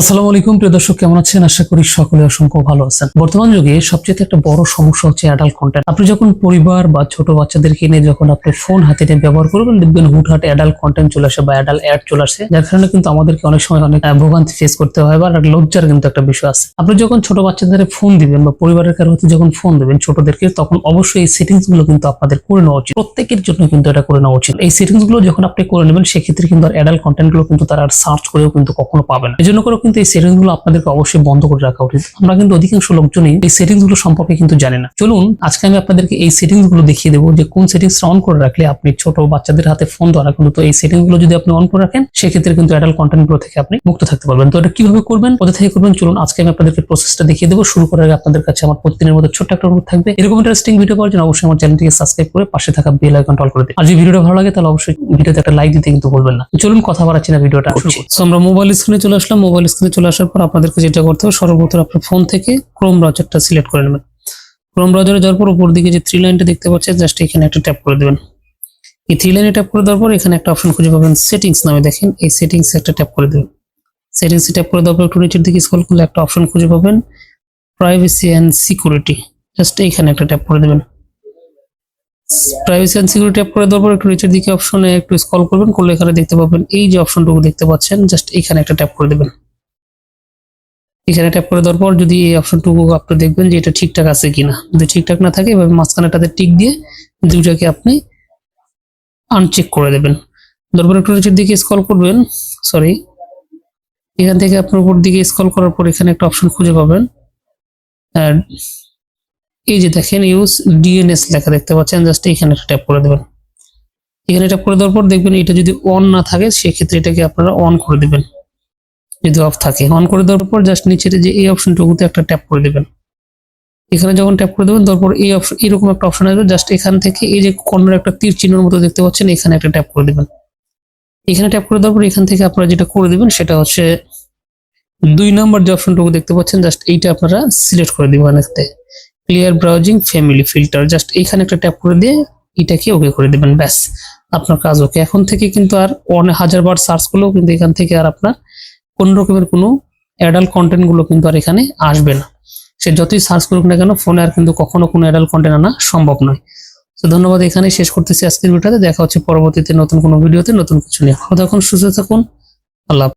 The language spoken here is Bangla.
আসসালামু আলাইকুম, প্রিয় দর্শক, কেমন আছেন? আশা করি সকলে অসংখ্য ভালো আছেন। বর্তমান যুগে সবচেয়ে একটা বড় সমস্যা হচ্ছে অ্যাডাল্ট কন্টেন্ট আপনি যখন পরিবার বা ছোট বাচ্চাদেরকে নিয়ে যখন আপনি ফোন হাতে নিয়ে ব্যবহার করবেন, দেখবেন হুটহাট অ্যাডাল্ট কন্টেন্ট চলে আসে বা অ্যাডাল্ট অ্যাড চলে আসে, যার কারণে কিন্তু আমাদেরকে অনেক সময় অনেক ভোগান্তি ফেস করতে হয় বা লজ্জার কিন্তু একটা বিষয় আছে। আপনি যখন ছোট বাচ্চাদের ফোন দিবেন বা পরিবারের কারও হাতে যখন ফোন দিবেন ছোটদেরকে, তখন অবশ্যই এই সেটিংসগুলো কিন্তু আপনাদের করে নেওয়া উচিত। প্রত্যেকের জন্য কিন্তু এটা করে নেওয়া উচিত। এই সেটিংসগুলো যখন আপনি করে নেবেন, সেক্ষেত্রে কিন্তু অ্যাডাল্ট কন্টেন্টগুলো কিন্তু তারা সার্চ করেও কিন্তু কখনো পাবে না। এই জন্য করে কিন্তু এই সেটিংসগুলো আপনাদেরকে অবশ্যই বন্ধ করে রাখা উচিত। আমরা কিন্তু অধিকাংশ লোকজনই এই সেটিংসগুলো সম্পর্কে কিন্তু জানি না। চলুন আজকে আমি আপনাদেরকে এই সেটিংসগুলো দেখিয়ে দেবো যে কোন সেটিংস অন করে রাখলে আপনি ছোট বাচ্চাদের হাতে ফোন ধরা কিন্তু তো এই সেটিংসগুলো যদি আপনি অন করে রাখেন সেক্ষেত্রে কিন্তু অ্যাডাল্ট কন্টেন্টগুলো থেকে আপনি মুক্ত থাকতে পারবেন। তো এটা কীভাবে করবেন কোথা থেকে করবেন চলুন আজকে আমি আপনাদেরকে প্রসেসটা দেখিয়ে দেবো। শুরু করার আগে আপনাদের কাছে আমার প্রতিদিনের মতো ছোট্ট একটা অনুরোধ থাকবে। এরকম ইন্টারেস্টিং ভিডিও পাওয়ার জন্য অবশ্যই আমার চ্যানেলটিকে সাবস্ক্রাইব করে পাশে থাকা বেল আইকন অল করে দিন। আর যদি ভিডিওটা ভালো লাগে তাহলে অবশ্যই ভিডিওতে একটা লাইক দিতে কিন্তু ভুলবেন না। চলুন কথা বাড়াচ্ছি না ভিডিওটা আমরা মোবাইল স্ক্রিনে চলে আসলাম। মোবাইল স্ক্রিনে চলে আসার পর আপনাদেরকে যেটা করতে হবে, সর্বপ্রথম আপনার ফোন থেকে ক্রোম ব্রাউজারটা সিলেক্ট করে নেবেন। ক্রোম ব্রাউজারে যাওয়ার পর উপর দিকে যে থ্রি লাইনটা দেখতে পাচ্ছেন জাস্ট এখানে একটা ট্যাপ করে দেবেন। এই থ্রি লাইনে ট্যাপ করে দেওয়ার পর এখানে একটা অপশন খুঁজে পাবেন সেটিংস নামে, দেখেন এই সেটিংস একটা ট্যাপ করে দেবেন। সেটিংস ট্যাপ করে দেওয়ার পর একটু নিচের দিকে স্ক্রল করলে একটা অপশন খুঁজে পাবেন প্রাইভেসি অ্যান্ড সিকিউরিটি জাস্ট এইখানে একটা ট্যাপ করে দেবেন। প্রাইভেসি অ্যান্ড সিকিউরিটি ট্যাপ করে দেওয়ার পর একটু নিচের দিকে অপশনে একটু স্ক্রল করবেন, করলে এখানে দেখতে পাবেন, এই যে অপশনটুকু দেখতে পাচ্ছেন জাস্ট এইখানে একটা ট্যাপ করে দেবেন। এখানে ট্যাপ করে দেওয়ার পর যদি এই অপশনটুকু আপনি দেখবেন যে এটা ঠিকঠাক আছে কিনা। যদি ঠিকঠাক না থাকে, এভাবে মাঝখানেটাতে টিক দিয়ে দুইটাকে আপনি আনচেক করে দেবেন। তারপর একটু নিচের দিকে স্কল করবেন। সরি এখান থেকে আপনার উপর দিকে স্কল করার পর এখানে একটা অপশন খুঁজে পাবেন। আর এই যে দেখেন ইউজ ডিএনএস লেখা দেখতে পাচ্ছেন জাস্ট এখানে একটা ট্যাপ করে দেবেন। এখানে ট্যাপ করে দেওয়ার পর দেখবেন এটা যদি অন না থাকে, সেক্ষেত্রে এটাকে আপনারা অন করে দেবেন। যদি অফ থাকে। অন করে দেওয়ার পর জাস্ট নিচের যে এই অপশনটুকুতে একটা ট্যাপ করে দেবেন। এখানে যখন ট্যাপ করে দেবেন, তারপর এই অপশন এরকম একটা অপশন আসবে জাস্ট এখান থেকে এই যে কর্নার একটা তীর চিহ্নের মতো দেখতে পাচ্ছেন, এখানে একটা ট্যাপ করে দেবেন। এখানে ট্যাপ করে দেওয়ার পর এখান থেকে আপনারা যেটা করে দেবেন, সেটা হচ্ছে দুই নম্বর যে অপশনটুকু দেখতে পাচ্ছেন জাস্ট এইটা আপনারা সিলেক্ট করে দিবেন এখানে। Clear browsing family filter just এইখানে একটা ট্যাপ করে দিয়ে এটাকে ওকে করে দিবেন, ব্যাস। আপনার কাজ ওকে এখন থেকে কিন্তু আর অনেক হাজার বার সার্চ করলেও কিন্তু এখান থেকে আর আপনার কোন রকমের কোনো অ্যাডাল্ট কন্টেন্টগুলো কিন্তু আর এখানে আসবে না। সে যতই সার্চ করুক না কেন ফোনে আর কিন্তু কখনো কোনো অ্যাডাল্ট কন্টেন্ট আনা সম্ভব নয়। তো ধন্যবাদ এখানে শেষ করতেছি আজকের ভিডিওটাতে। দেখা হচ্ছে পরবর্তীতে নতুন কোনো ভিডিওতে নতুন কিছু নিয়ে। তখন সুস্থ থাকুন। আল্লাহ।